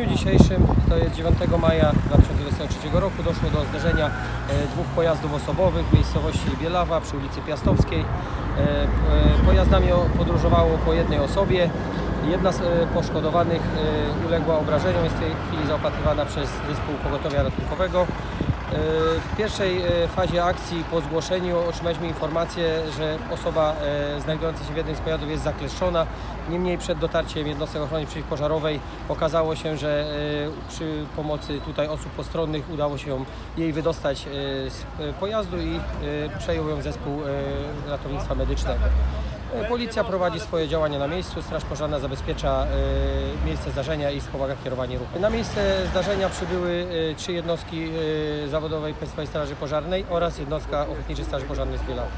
dniu dzisiejszym, to jest 9 maja 2023 roku, doszło do zderzenia e, dwóch pojazdów osobowych w miejscowości Bielawa przy ulicy Piastowskiej. E, e, Pojazdami podróżowało po jednej osobie. Jedna z poszkodowanych uległa obrażeniom, jest w tej chwili zaopatrywana przez zespół pogotowia ratunkowego. W pierwszej e, fazie akcji po zgłoszeniu otrzymaliśmy informację, że osoba e, znajdująca się w jednym z pojazdów jest zakleszczona. Niemniej przed dotarciem jednostek ochrony przeciwpożarowej okazało się, że e, przy pomocy tutaj osób postronnych udało się jej wydostać z pojazdu i przejął ją zespół ratownictwa medycznego. E, Policja prowadzi swoje działania na miejscu, Straż Pożarna zabezpiecza e, miejsce zdarzenia i wspomaga kierowanie ruchu. Na miejsce zdarzenia przybyły e, trzy jednostki zawodowej Państwowej Straży Pożarnej oraz jednostka Ochotniczej Straży Pożarnej z Bielawy.